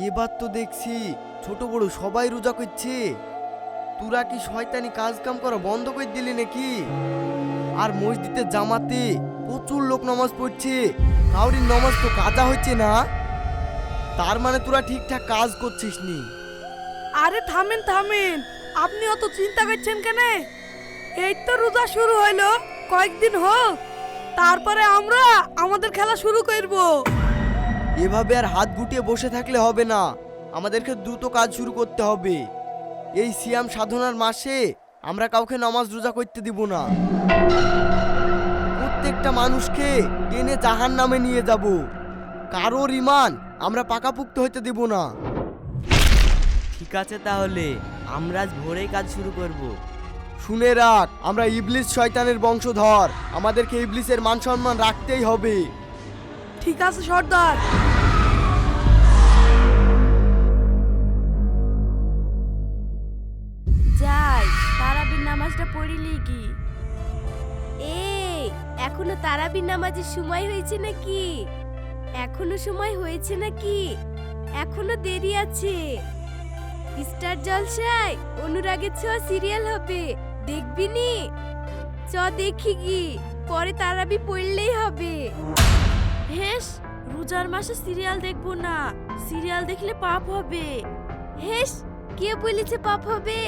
এবার তো দেখছি ছোট বড় সবাই রোজা করছে। তোরা কি শয়তানি কাজ কাম করা, বন্ধ করে দিলি নাকি? আর মসজিদের জামাতে প্রচুর লোক নামাজ পড়ছে, কাউরির নামাজ তো কাজা হচ্ছে না। তার মানে তোরা ঠিকঠাক কাজ করছিস নি। আরে থামেন থামেন, আপনি অত চিন্তা করছেন কেন? এই তো রোজা শুরু হইল, কয়েকদিন হোক, তারপরে আমরা আমাদের খেলা শুরু করব। এভাবে আর হাত গুটিয়ে বসে থাকলে হবে না। আমাদেরকে দ্রুত কাজ শুরু করতে হবে। এই সিয়াম সাধনার মাসে আমরা কাউকে নামাজ রোজা করতে দিব না। প্রত্যেকটা মানুষকে টেনে জাহান নামে নিয়ে যাব। কারোর ইমান আমরা পাকাপুক্ত হইতে দিব না। ঠিক আছে তাহলে, আমরা আজ ভোরেই কাজ শুরু করব। শুনে রাখ, আমরা ইবলিস শয়তানের বংশধর। আমাদেরকে ইবলিসের মান সম্মান রাখতেই হবে। ঠিক আছে, সর্দার। যাই, তারাবির নামাজটা পড়িলি কি? এই এখনও তারাবির নামাজের সময় হয়েছে নাকি? এখনও সময় হয়েছে নাকি? এখনও দেরি আছে। স্টার জলসায়, অনুরাগের ছোঁয়া সিরিয়াল হবে। দেখবি নি? চ দেখি কি পরে তারাবি পড়লেই হবে। হেস, রোজার মাসে সিরিয়াল দেখব না। সিরিয়াল দেখলে পাপ হবে। হেস, কে বলেছে পাপ হবে?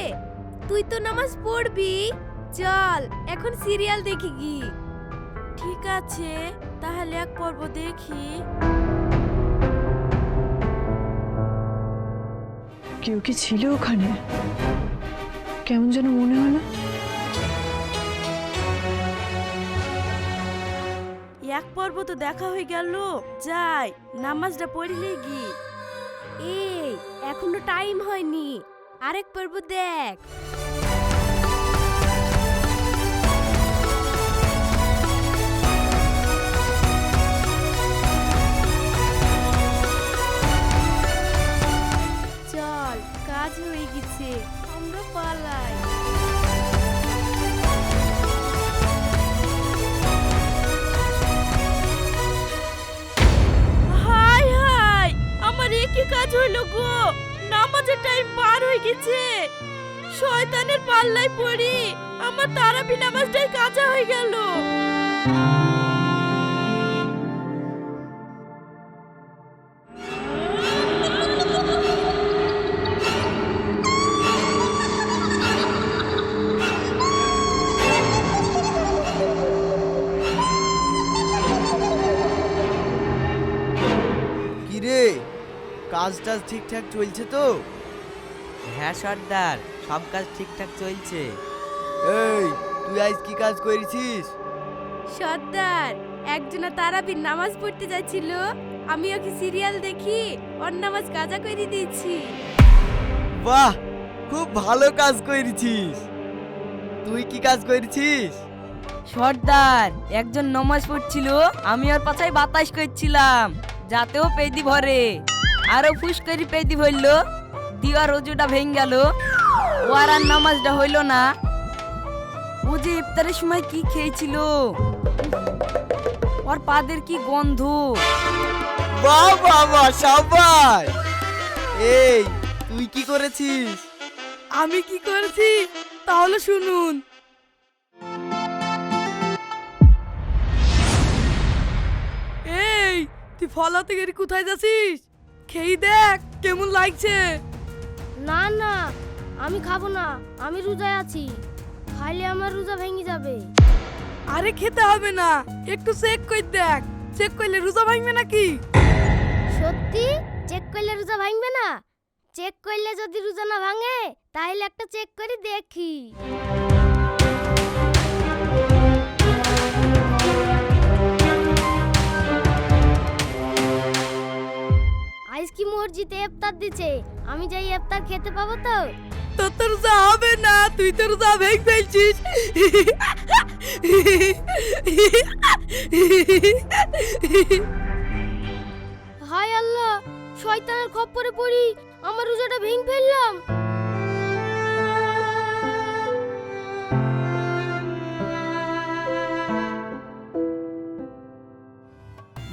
তুই তো নামাজ পড়বি। চল, এখন সিরিয়াল দেখি কি ঠিক আছে, তাহলে এক পর্ব দেখি। কেউ কি ছিল ওখানে? কেমন যেন মনে হলো এক পর্ব তো দেখা হয়ে গেল। যাই, নামাজটা পড়িলে গিয়ে এই, এখনও টাইম হয়নি। আরেক পর্ব দেখ। শয়তানের পাল্লায় পড়ি। আমার তারাবি নামাজটাই কাজা হয়ে গেল। কি রে কাজ টাজ ঠিকঠাক চলছে তো? হ্যাঁ সর্দার। সব কাজ ঠিকঠাক চলছে। এই তুই আজ কি কাজ করেছিস? সর্দার একজনা তারাবির নামাজ পড়তে যাচ্ছিল। আমি ওকে সিরিয়াল দেখি ওর নামাজ কাজা করে দিয়েছি। বাহ খুব ভালো কাজ করেছিস। তুই কি কাজ করেছিস? সর্দার একজন নমাজ পড়ছিল আমি ওর পাছায় বাতাস করছিলাম যাতেও পেদি ভরে। আরও ফুস করে পেদি ভরল দিওয়ার রজুটা ভেঙে গেল। ও আর আর নামাজটা হইল না। ও যে ইফতারের সময় কি খেয়েছিল? ওর পাদের কি গন্ধ? বাহ বাবা সবাই! এই তুই কি করেছিস? আমি কি করেছি? তাহলে শুনুন। এই তুই ফলাতে গেলি কোথায় যাচ্ছিস? খেয়ে দেখ কেমন লাগছে। না না আমি খাব না আমি রোজায় আছি। খাইলে আমার রোজা ভেঙে যাবে। আরে খেতে হবে না একটু চেক করে দেখ। চেক করলে রোজা ভাঙবে নাকি? সত্যি? চেক করলে রোজা ভাঙবে না? চেক করলে যদি রোজা না ভাঙে তাহলে একটা চেক করে দেখি। আজ কি মসজিদে ইফতার দিছে আমি যাই ইফতার খেতে পাবো তো? তোর তো রোজা হবে না তুই তো রোজা ভেঙে ফেলছিস। হায় আল্লাহ শয়তানের খপ্পরে পড়ি আমার রোজাটা ভেঙে ফেললাম।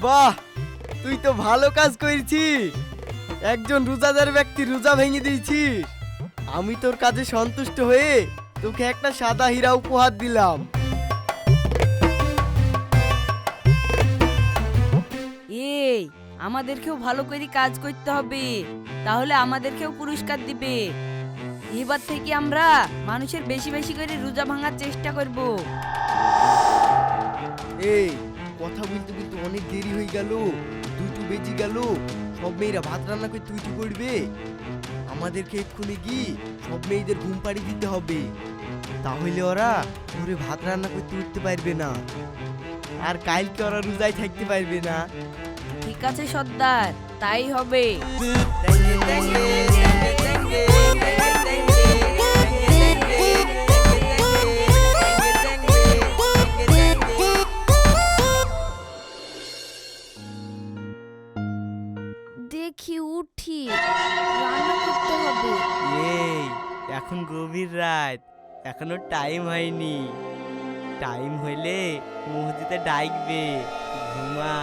বাহ তুই তো ভালো কাজ করেছিস। একজন রোজাদার ব্যক্তি রোজা ভেঙে দিয়েছি আমি তোর কাজে সন্তুষ্ট হয়ে তোকে একটা সাদা হীরা উপহার দিলাম। এই আমাদেরকেও ভালো করে কাজ করতে হবে। তাহলে আমাদেরকেও পুরস্কার দিবে। এবার থেকে আমরা মানুষের বেশি বেশি করে রোজা ভাঙার চেষ্টা করব। এই কথা বলতে বলতে অনেক দেরি হয়ে গেল। দুটো বেজে গেল। সব মেয়েরা ভাত রান্না করতে উঠে পড়বে আমাদেরকে এক্ষুনি গিয়ে সব মেয়েদের ঘুম পাড়ি দিতে হবে। তাহলে ওরা ধরে ভাত রান্না করতে উঠতে পারবে না। আর কালকে ওরা রোজায় থাকতে পারবে না। ঠিক আছে সর্দার তাই হবে। এখনও টাইম হয়নি। টাইম হইলে মসজিদে ডাকবে। ঘুমা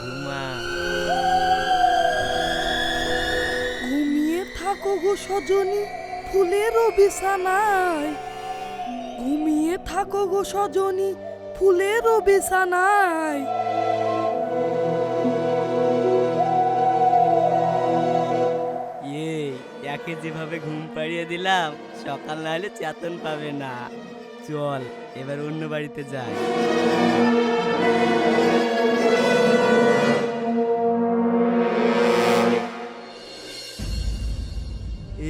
ঘুমা। ঘুমিয়ে থাকো গো সজনী ফুলেরও বিছানায়। ঘুমিয়ে থাকো গো সজনী ফুলেরও বিছানায়। ইয়ে একে যেভাবে ঘুম পাড়িয়ে দিলাম সকাল না হলে চেতন পাবে না। চল এবার অন্য বাড়িতে যাই।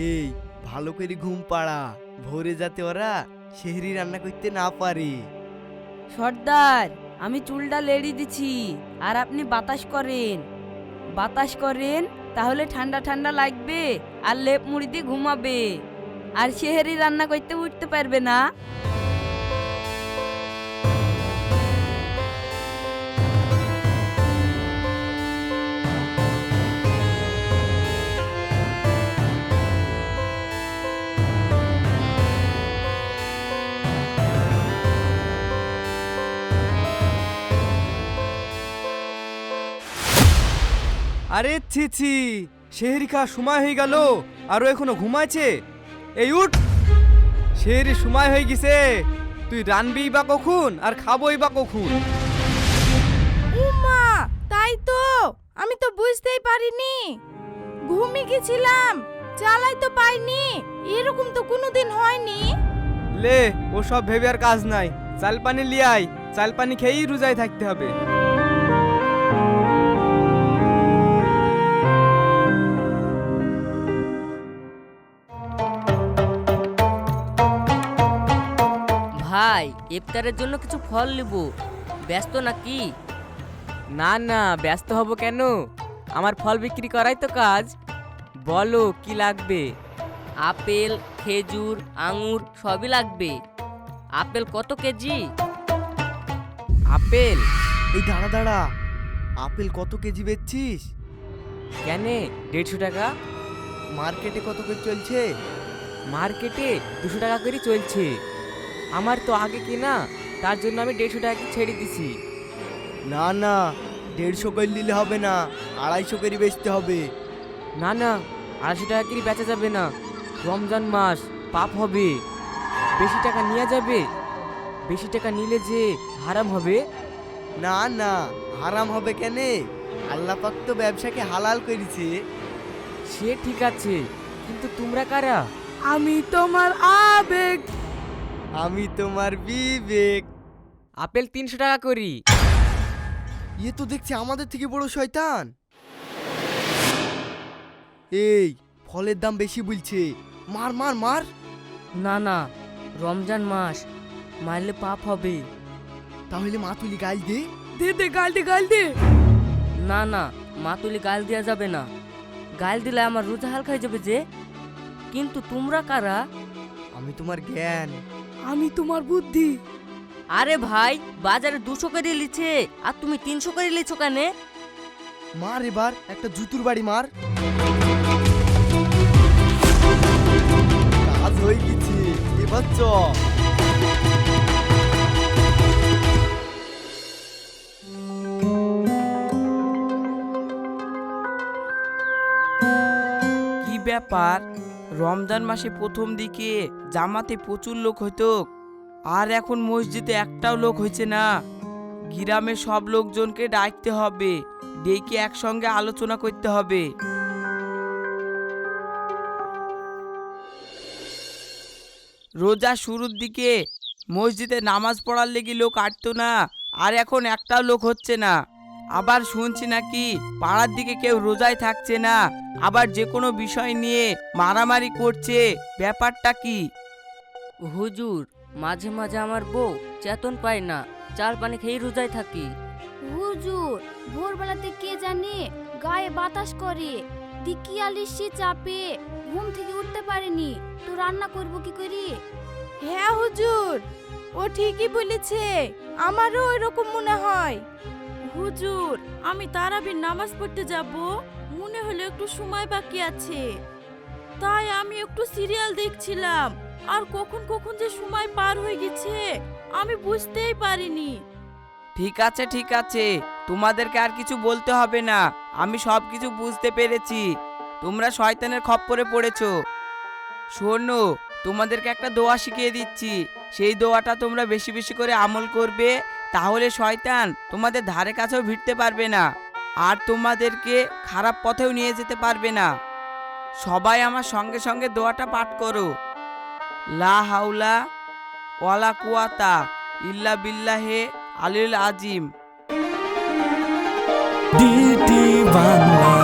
এই ভালো করে ঘুম পাড়া। ভোরে যাতে ওরা সেহরি রান্না করতে না পারে। সর্দার আমি চুলটা লেড়ি দিছি আর আপনি বাতাস করেন। বাতাস করেন তাহলে ঠান্ডা ঠান্ডা লাগবে আর লেপ মুড়ি দিয়ে ঘুমাবে। আর সেহেরি রান্না করতে উঠতে পারবে না। আরে ছি ছি শেহরি খাওয়ার সময় হয়ে গেল, আরও এখনও ঘুমাইছে? এই উঠ। শেহরি সময় হয়ে গেছে। তুই রানবি বা কখন আর খাবই বা কখন? উমা তাই তো। আমি তো বুঝতেই পারিনি। ঘুমিয়ে গেছিলাম চালাই তো পাইনি। এরকম তো কোনোদিন হয়নি। লে ও সব ভেবে আর কাজ নাই। চাল পানি লিয়াই চাল পানি খেয়েই রোজায় থাকতে হবে। ভাই ইফতারের জন্য কিছু ফল নেব। ব্যস্ত নাকি? না না ব্যস্ত হব কেন? আমার ফল বিক্রি করাই তো কাজ। বলো কি লাগবে? আপেল খেজুর আঙুর সবই লাগবে। আপেল কত কেজি? আপেল? এই দাঁড়া দাঁড়া। আপেল কত কেজি বেচছিস? কেনে? দেড়শো টাকা? মার্কেটে কত করে চলছে? মার্কেটে দুশো টাকা করে চলছে। আমার তো আগে কিনা তার জন্য আমি দেড়শো টাকা ছেড়ে দিছি। না না দেড়শো করে নিলে হবে না আড়াইশো করে বেচতে হবে। না না আড়াইশো টাকা করে বেচা যাবে না? রমজান মাস পাপ হবে। বেশি টাকা নিয়ে যাবে? বেশি টাকা নিলে যে হারাম হবে? না না হারাম হবে কেনে? আল্লাহ পাক তো ব্যবসাকে হালাল করেছে। সে ঠিক আছে কিন্তু তোমরা কারা? আমি তোমার আবেগ। আমি তোমার বিবেক। আপেল তিনশো টাকা করি। ইয়ে তো দেখছি আমাদের থেকে বড় শয়তান। এই ফলের দাম বেশি বলছে। মার মার মার। না না রমজান মাস মারলে পাপ হবে। তাহলে মা তুলি গাল দে। দে দে গাল দে গাল দে। না না মা তুলি গাল দেওয়া যাবে না। গাল দিলে আমার রোজা হালকা হয়ে যাবে যে। কিন্তু তোমরা কারা? আমি তোমার জ্ঞান। আমি তোমার বুদ্ধি। আরে ভাই বাজারে দুশো করে লিছে আর তুমি তিনশো করে লিছো কেন? মার এবার একটা জুতুর বাড়ি মার। কাজ হয়ে গেছে এবার চ। কি ব্যাপার? রমজান মাসে প্রথম দিকে জামাতে প্রচুর লোক হইতো, আর এখন মসজিদে একটাও লোক হয়েছে না। গ্রামের সব লোকজনকে ডাকতে হবে, ডেকে একসঙ্গে আলোচনা করতে হবে। রোজা শুরুর দিকে মসজিদে নামাজ পড়ার লেগে লোক আটতো না, আর এখন একটাও লোক হচ্ছে না। আবার শুনছি নাকি পাড়ার দিকে কেউ রোজায় থাকছে না আবার যে কোনো বিষয় নিয়ে মারামারি করছে ব্যাপারটা কি? হুজুর মাঝে মাঝে আমার বউ চেতন পায় না চাল পানি খেয়ে রোজায় থাকি। হুজুর ভোরবেলাতে কে জানে গায়ে বাতাস করে দিকিয়ালিশি চাপে ঘুম থেকে উঠতে পারেনি তো রান্না করব কি করি? হ্যাঁ হুজুর ও ঠিকই বলেছে আমারও ওইরকম মনে হয়। হুজুর, আমি তারাবির নামাজ পড়তে যাব। মনে হলো একটু সময় বাকি আছে। তাই আমি একটু সিরিয়াল দেখছিলাম। আর কখন কখন যে সময় পার হয়ে গেছে, আমি বুঝতেই পারিনি। ঠিক আছে ঠিক আছে। তোমাদেরকে আর কিছু বলতে হবে না। আমি সব কিছু বুঝতে পেরেছি। তোমরা শয়তানের খপ্পরে পড়েছো। শোনো, তোমাদেরকে একটা দোয়া শিখিয়ে দিচ্ছি। সেই দোয়াটা তোমরা বেশি বেশি করে আমল করবে। তাহলে শয়তান তোমাদের ধারে কাছেও ভিড়তে পারবে না, আর তোমাদেরকে খারাপ পথেও নিয়ে যেতে পারবে না। সবাই আমার সঙ্গে সঙ্গে দোয়াটা পাঠ করো। লা হাউলা ওয়ালা কুয়াতা ইল্লা বিল্লাহে আলিল আজিম। ডিটি বাংলা।